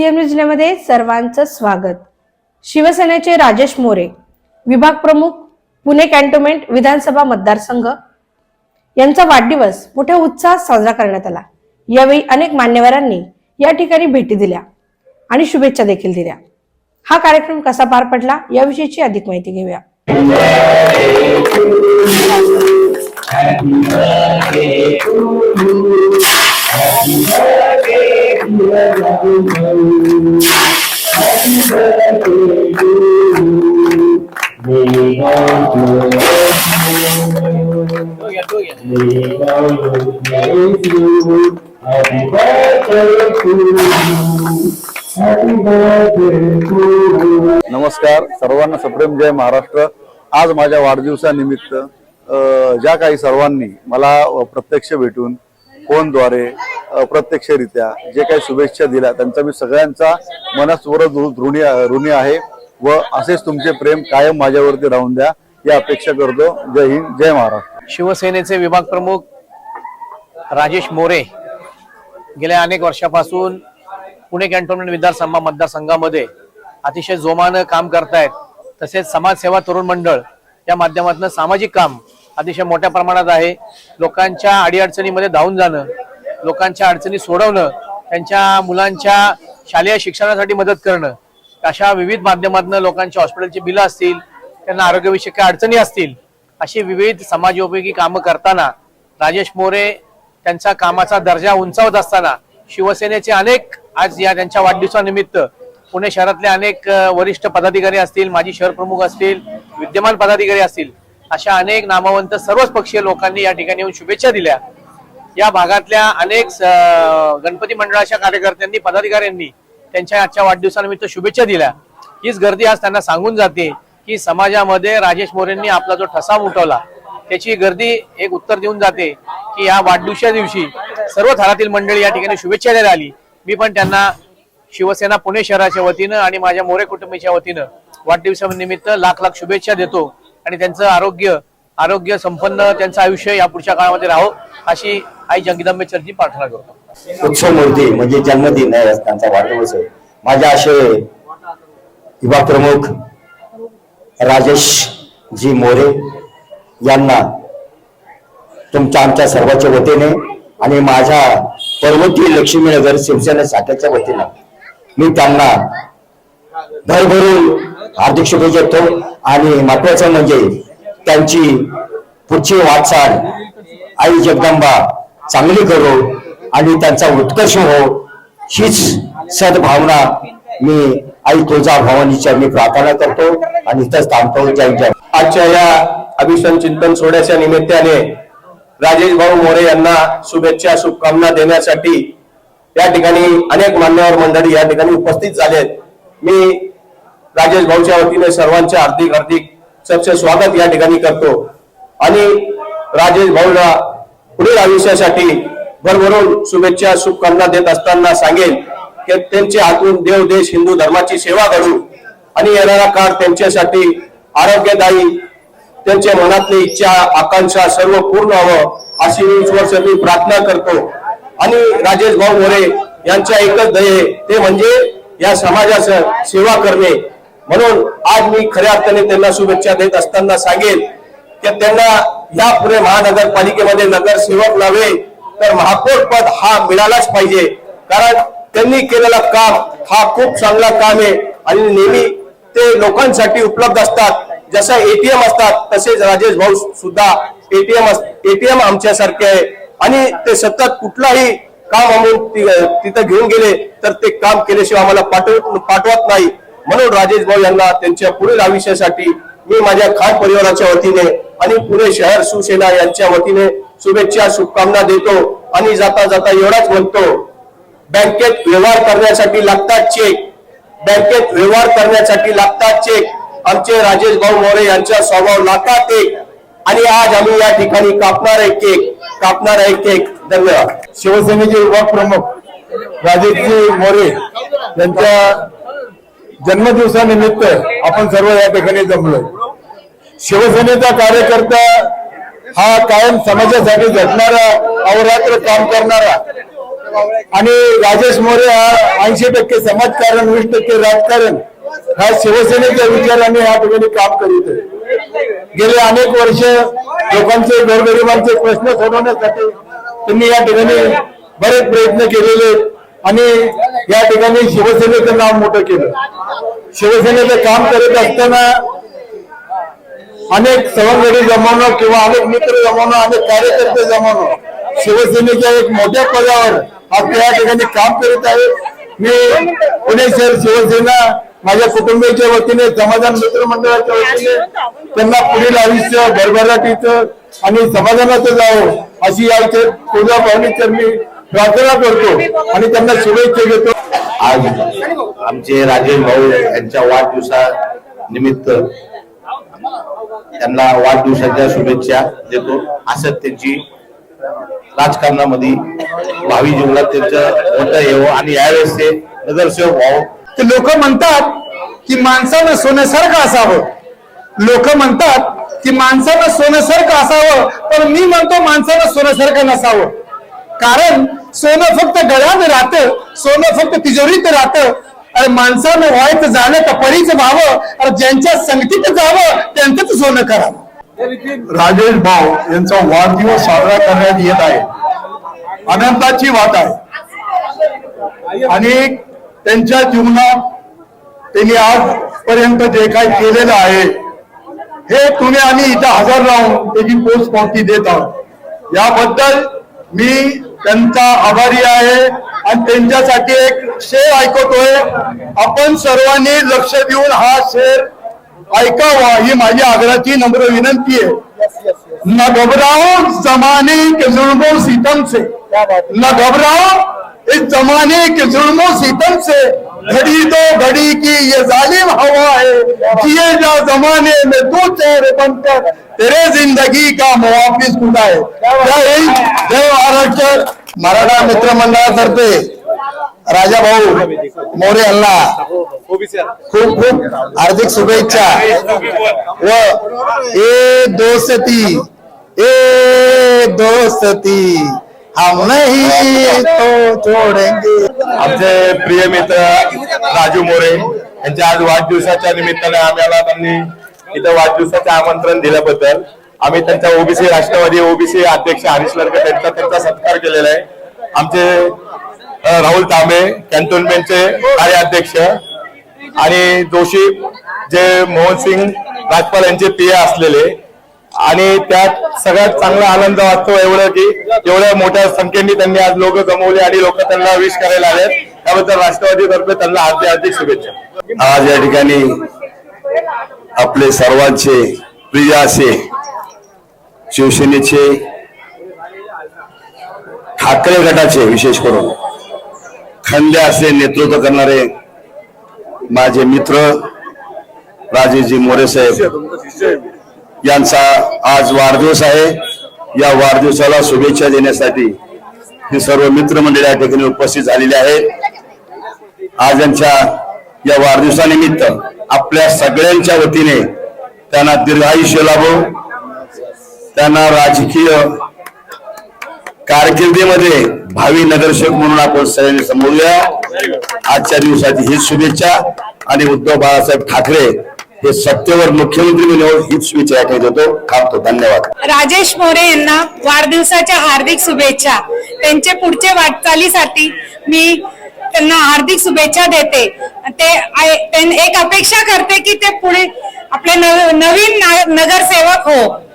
CM जिल्ह्यामध्ये सर्वांचं स्वागत. शिवसेनेचे राजेश मोरे विभाग प्रमुख पुणे कॅन्टोन्मेंट विधानसभा मतदारसंघ. यांचा वाढदिवस मोठ्या उत्साहात साजरा करण्यात आला. यावेळी अनेक मान्यवरांनी या ठिकाणी भेटी दिल्या आणि शुभेच्छा देखील दिल्या. हा कार्यक्रम कसा पार पडला याविषयीची अधिक माहिती घेऊया. नमस्कार सर्वांना सप्रेम जय महाराष्ट्र. आज माझ्या वाढदिवसानिमित्त ज्या काही सर्वांनी मला प्रत्यक्ष भेटून फोनद्वारे अप्रत्यक्षरित्या जे काही शुभेच्छा दिल्या त्यांचा मी सगळ्यांचा मनस्वरत ऋणी ऋणी आहे व असेच तुमचे प्रेम कायम माझ्यावरती राहून द्या या अपेक्षा करतो. जय हिंद जय महाराष्ट्र. शिवसेनेचे विभाग प्रमुख राजेश मोरे गेल्या अनेक वर्षापासून पुणे कॅन्टोन्मेंट विधानसभा मतदारसंघामध्ये अतिशय जोमानं काम करतायत. तसेच समाजसेवा तरुण मंडळ या माध्यमातून सामाजिक काम अतिशय मोठ्या प्रमाणात आहे. लोकांच्या अडीअडचणीमध्ये धावून जाणं लोकांच्या अडचणी सोडवणं त्यांच्या मुलांच्या शालेय शिक्षणासाठी मदत करणं अशा विविध माध्यमातून लोकांच्या हॉस्पिटलची बिलं असतील त्यांना आरोग्यविषयक काही अडचणी असतील अशी विविध समाजोपयोगी कामं करताना राजेश मोरे त्यांचा कामाचा दर्जा उंचावत असताना शिवसेनेचे अनेक आज या त्यांच्या वाढदिवसानिमित्त पुणे शहरातले अनेक वरिष्ठ पदाधिकारी असतील माजी शहर प्रमुख असतील विद्यमान पदाधिकारी असतील अशा अनेक नामवंत सर्वच पक्षीय लोकांनी या ठिकाणी येऊन शुभेच्छा दिल्या. या भागातल्या अनेक गणपती मंडळाच्या कार्यकर्त्यांनी पदाधिकाऱ्यांनी त्यांच्या आजच्या वाढदिवसानिमित्त शुभेच्छा दिल्या. हीच गर्दी आज त्यांना सांगून जाते की समाजामध्ये राजेश मोरेंनी आपला जो ठसा उठवला त्याची गर्दी एक उत्तर देऊन जाते की या वाढदिवसा दिवशी सर्व थरातील मंडळी या ठिकाणी शुभेच्छा द्यायला आली. मी पण त्यांना शिवसेना पुणे शहराच्या वतीनं आणि माझ्या मोरे कुटुंबीच्या वतीनं वाढदिवसानिमित्त लाख लाख शुभेच्छा देतो. आणि त्यांचं आरोग्य आरोग्य संपन्न त्यांचं आयुष्य या पुढच्या काळामध्ये राहो अशी आई जगदंबे चर्ची प्रार्थना करतो. उत्सव मूर्ती म्हणजे जन्मदिन आहे त्यांचा वाढदिवस आहे. माझ्या असे युवा प्रमुख राजेश जी मोरे यांना तुमच्या आमच्या सर्वांच्या वतीने आणि माझ्या पर्वतीय लक्ष्मीनगर शिवसेना शाखेच्या वतीने मी त्यांना भरभरून हार्दिक शुभेच्छा देतो. आणि महत्वाचं म्हणजे त्यांची पुढची वाटचाल आई जगदंबा चांगली करो आणि त्यांचा उत्कर्ष हो हीच सद्भावना मी आई तुळजा भवानीच्या मी प्रार्थना करतो आणि इथंच थांबतो. जय जय. आजच्या या अभिषण चिंतन सोहळ्याच्या निमित्ताने राजेश भाऊ मोरे यांना शुभेच्छा शुभकामना देण्यासाठी या ठिकाणी अनेक मान्यवर मंडळी या ठिकाणी उपस्थित झालेत. मी राजेश भाऊच्या वतीने सर्वांचे हार्दिक हार्दिक सबसे स्वागत या ठिकाणी करतो. आणि राजेश भाऊला पुढील आयुष्यासाठी भरभरून शुभेच्छा शुभकामना देत असताना सांगेल की त्यांच्या हातून देव देश हिंदू धर्माची सेवा करू आणि येणारा काळ त्यांच्यासाठी आरोग्यदायी त्यांच्या मनातली इच्छा आकांक्षा सर्व पूर्ण व्हावं अशी वीस वर्ष मी प्रार्थना करतो. आणि राजेश भाऊ मोरे यांच्या एकच ध्येय ते म्हणजे या समाजाचं सेवा करणे. म्हणून आज मी खऱ्या अर्थाने त्यांना शुभेच्छा देत असताना सांगेन की त्यांना या पुणे महानगरपालिकेमध्ये नगरसेवक नव्हे तर महापौर पद हा मिळालाच पाहिजे. कारण त्यांनी केलेला काम हा खूप चांगला काम आहे आणि नेहमी ते लोकांसाठी उपलब्ध असतात. जसं एटीएम असतात तसेच राजेश भाऊ सुद्धा एटीएम एटीएम आमच्यासारखे आहे. आणि ते सतत कुठलाही काम आम्ही तिथं घेऊन गेले तर ते काम केल्याशिवाय आम्हाला पाठवत पाठवत नाही. म्हणून राजेश भाऊ यांना त्यांच्या पुढील आयुष्यासाठी मी माझ्या खान परिवाराच्या वतीने आणि पुणे शहर शिवसेना यांच्या वतीने शुभेच्छा शुभकामना देतो आणि जाता जाता एवढाच म्हणतो बँकेत व्यवहार करण्यासाठी लागतात चेक बँकेत व्यवहार करण्यासाठी लागतात चेक आमचे राजेश भाऊ मोरे यांचा स्वभाव लाखात एक. आणि आज आम्ही या ठिकाणी कापणार आहे केक कापणार आहे केक धन्यवाद. शिवसेनेचे विभाग प्रमुख राजेशजी मोरे यांच्या जन्मदिवसानिमित्त आपण सर्व या ठिकाणी जमलोय. शिवसेनेचा कार्यकर्ता हा कायम समाजासाठी झटणारा अवरात्र काम करणारा आणि राजेश मोरे हा ऐंशी टक्के समाजकारण वीस टक्के राजकारण हा शिवसेनेच्या विचाराने या ठिकाणी काम करीत आहे. गेले अनेक वर्ष लोकांचे गोरगरिबांचे प्रश्न सोडवण्यासाठी त्यांनी या ठिकाणी बरेच प्रयत्न केलेले आणि या ठिकाणी शिवसेनेचं नाव मोठं केलं. शिवसेनेचं काम करत असताना अनेक सवंगडी जमावणं किंवा अनेक मित्र जमावणं अनेक कार्यकर्ते जमावणं शिवसेनेच्या एक मोठ्या पदावर आज त्या ठिकाणी काम करीत आहे. मी पुणे शहर शिवसेना माझ्या कुटुंबियाच्या वतीने समाधान मित्र मंडळाच्या वतीने त्यांना पुढील आयुष्य भरभराटीचं आणि समाधानाचं जावं अशी या पूजा तुझ्या मी प्रार्थना करतो आणि त्यांना शुभेच्छा घेतो आज आमचे राजेश भाऊ यांच्या वाढदिवसा निमित्त त्यांना वाढदिवसाच्या शुभेच्छा देतो. असं त्यांची राजकारणामध्ये भावी जीवनात त्यांचं मोठं येवं आणि यावेळेस ते नगरसेवक व्हावं की लोक म्हणतात की माणसानं सोन्यासारखं असावं. लोक म्हणतात की माणसानं सोन्यासारखं असावं पण मी म्हणतो माणसानं सोन्यासारखं नसावं. कारण सोनं फक्त गळ्यात राहतं सोनं फक्त तिजोरीत राहतं. अरे माणसानं व्हायचं झालं तर परीच व्हावं अरे ज्यांच्या संगतीत जावं त्यांचंच सोनं करावं. राजेश भाऊ यांचा वाढदिवस साजरा करण्यात येत आहे. अनंताची वाट आहे. आणि त्यांच्या जीवनात त्यांनी आजपर्यंत जे काही केलेलं आहे हे तुम्ही आम्ही इथं हजर राहून त्याची पोच पावती देत आहोत. याबद्दल मी त्यांचा आभारी आहे आणि त्यांच्यासाठी एक शेर ऐकवतोय आपण सर्वांनी लक्ष देऊन हा शेर ऐकावा ही माझी आग्रहाची नम्र विनंती आहे. न घबराओ जमाने के जुल्मों सितम से. न घबराओ इस जमाने के जुल्मों सितम से. घड़ी दो घड़ी की ये जालिम हवा है। जिए जा जमाने में दो चेहरे बनकर तेरे ज़िंदगी का मुआफिस खुदा है। जय हिंद, जय महाराष्ट्र। मराठा मित्र मंडळातर्फे राजा भाऊ मोरे यांना खूप खूप हार्दिक शुभेच्छा। व ए दोस्ती ए दोस्ती हम नहीं तो छोडेंगे आमचे प्रिय मित्र राजू मोरे यांच्या आज वाढदिवसाच्या निमित्ताने आम्हाला त्यांनी इथं वाढदिवसाचं आमंत्रण दिल्याबद्दल आम्ही त्यांच्या ओबीसी राष्ट्रवादी ओबीसी अध्यक्ष हरीश लडकट यांचा त्यांचा सत्कार केलेला आहे. आमचे राहुल तांबे कॅन्टोनमेंटचे कार्याध्यक्ष आणि जोशी जे मोहन सिंग राजपाल यांचे पीए असलेले आणि त्यात सगळ्यात चांगला आनंद वाटतो एवढं की एवढ्या मोठ्या संख्येने त्यांनी आज लोक जमवले आणि लोक त्यांना विश करायला आले त्याबद्दल राष्ट्रवादीतर्फे त्यांना हार्दिक हार्दिक शुभेच्छा. आज या ठिकाणी आपले सर्वांचे प्रिय असे शिवसेनेचे ठाकरे गटाचे विशेष करून खंडे असे नेतृत्व करणारे माझे मित्र राजेजी मोरे साहेब यांचा आज वाढदिवस आहे. या वाढदिवसाला शुभेच्छा देण्यासाठी हे सर्व मित्रमंडळी या ठिकाणी उपस्थित झालेली आहेत. आज यांच्या या वाढदिवसानिमित्त आपल्या सगळ्यांच्या वतीने त्यांना दीर्घायुष्य लाभो. त्यांना राजकीय कारकिर्दीमध्ये भावी नगरसेवक म्हणून आपण सगळ्यांनी समोरूया आजच्या दिवसाची हीच शुभेच्छा. आणि उद्धव बाळासाहेब ठाकरे हे सत्तेवर मुख्यमंत्री म्हणून हीच विचार देतो थांबतो धन्यवाद. राजेश मोरे यांना वाढदिवसाच्या हार्दिक शुभेच्छा. त्यांचे पुढचे वाटचालीसाठी मी त्यांना हार्दिक शुभेच्छा देते. ते एक अपेक्षा करते की ते पुढे आपले नव- नवीन नगरसेवक हो.